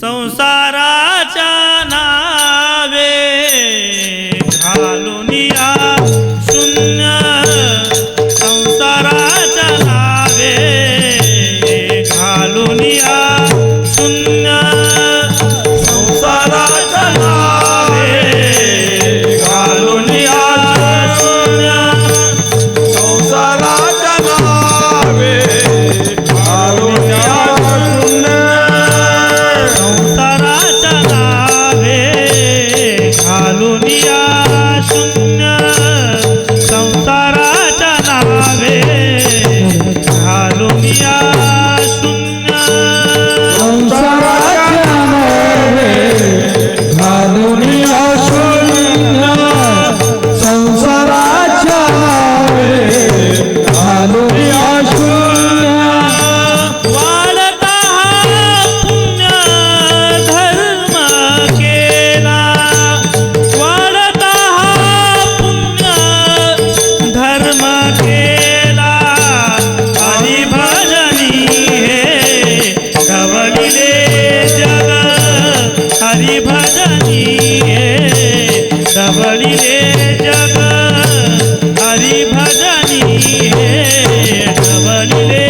संसाराच्या ढवळिले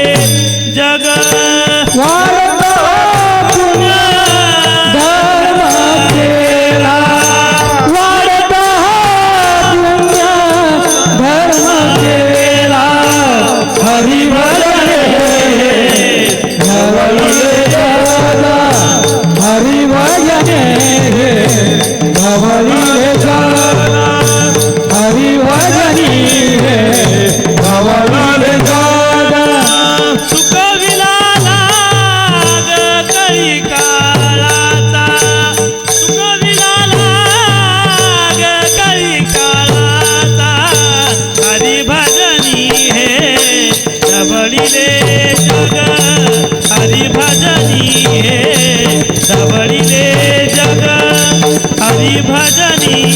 Hari